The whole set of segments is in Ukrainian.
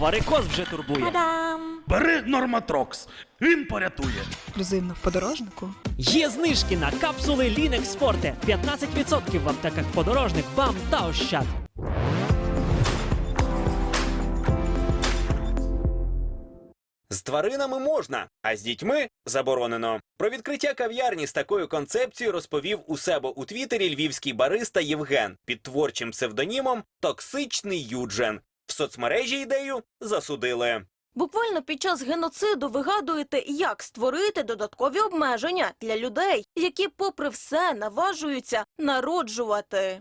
Варикоз вже турбує. Та-дам! Бери Норматрокс, він порятує. Ексклюзивно в подорожнику. Є знижки на капсули Linux Forte. 15% в аптеках подорожник, бам та ощад. З тваринами можна, а з дітьми заборонено. Про відкриття кав'ярні з такою концепцією розповів у себе у Твіттері львівський бариста Євген під творчим псевдонімом Токсичний Юджен. В соцмережі ідею засудили. Буквально під час геноциду вигадуєте, як створити додаткові обмеження для людей, які, попри все, наважуються народжувати.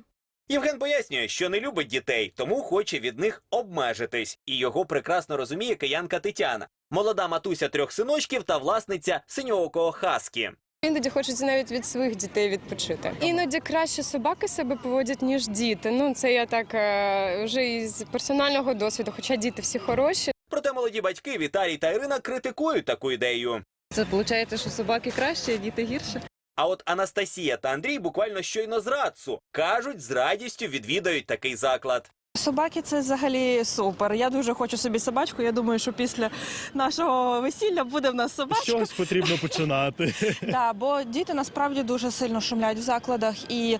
Євген пояснює, що не любить дітей, тому хоче від них обмежитись. І його прекрасно розуміє киянка Тетяна, молода матуся трьох синочків та власниця синьоокого хаскі. Іноді хочеться навіть від своїх дітей відпочити. Іноді краще собаки себе поводять, ніж діти. Ну це я так е, вже із персонального досвіду, хоча діти всі хороші. Проте молоді батьки Віталій та Ірина критикують таку ідею. Це виходить, що собаки краще, а діти гірше. А от Анастасія та Андрій буквально щойно з Радцу кажуть, з радістю відвідають такий заклад. Собаки це взагалі супер. Я дуже хочу собі собачку. Я думаю, що після нашого весілля буде в нас собачка. Щось потрібно починати. Да, бо діти насправді дуже сильно шумлять в закладах і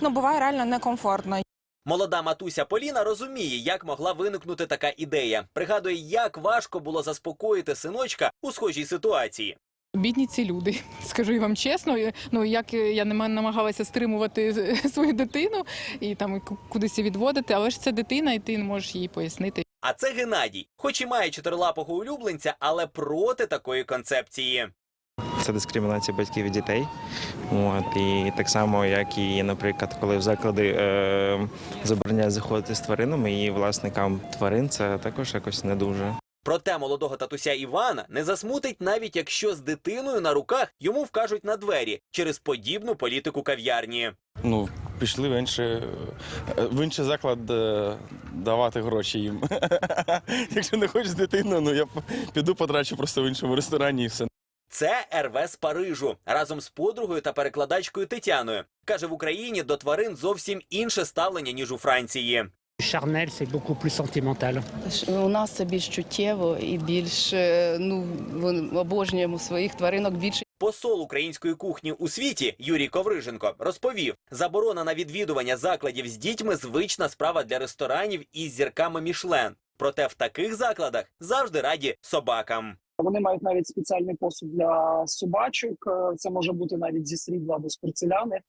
ну буває реально некомфортно. Молода матуся Поліна розуміє, як могла виникнути така ідея. Пригадує, як важко було заспокоїти синочка у схожій ситуації. Бідні ці люди, скажу я вам чесно. Ну як я нема- намагалася стримувати свою дитину і там кудись відводити, але ж це дитина, і ти не можеш їй пояснити. А це Геннадій, хоч і має чотирилапого улюбленця, але проти такої концепції. Це дискримінація батьків і дітей. От, і так само, як і, наприклад, коли в заклади е, забороняють заходити з тваринами, і власникам тварин це також якось не дуже. Проте молодого татуся Івана не засмутить, навіть якщо з дитиною на руках йому вкажуть на двері через подібну політику кав'ярні. Ну, пішли в інший, в інший заклад е, давати гроші їм. Якщо не хочеш дитину, ну я піду потрачу просто в іншому ресторані і все. Це РВ з Парижу разом з подругою та перекладачкою Тетяною. Каже, в Україні до тварин зовсім інше ставлення ніж у Франції. Шарнель, це beaucoup plus sentimental. У нас це більш чуттєво і більш е, ну обожнюємо своїх тваринок більше. Посол української кухні у світі Юрій Ковриженко розповів: заборона на відвідування закладів з дітьми звична справа для ресторанів із зірками Мішлен. Проте в таких закладах завжди раді собакам. Вони мають навіть спеціальний посуд для собачок. Е, Це може бути навіть зі срібла або з порцеляни.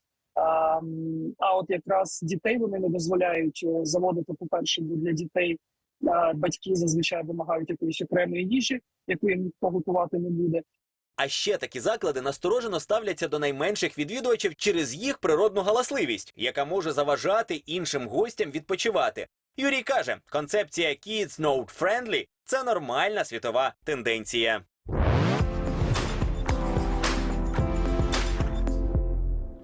А, от якраз дітей вони не дозволяють е, заводити, по-перше, бо для дітей батьки зазвичай вимагають якоїсь окремої їжі, яку їм ніхто готувати не буде. А ще такі заклади насторожено ставляться до найменших відвідувачів через їх природну галасливість, яка може заважати іншим гостям відпочивати. Юрій каже, концепція Kids Note Friendly – це нормальна світова тенденція.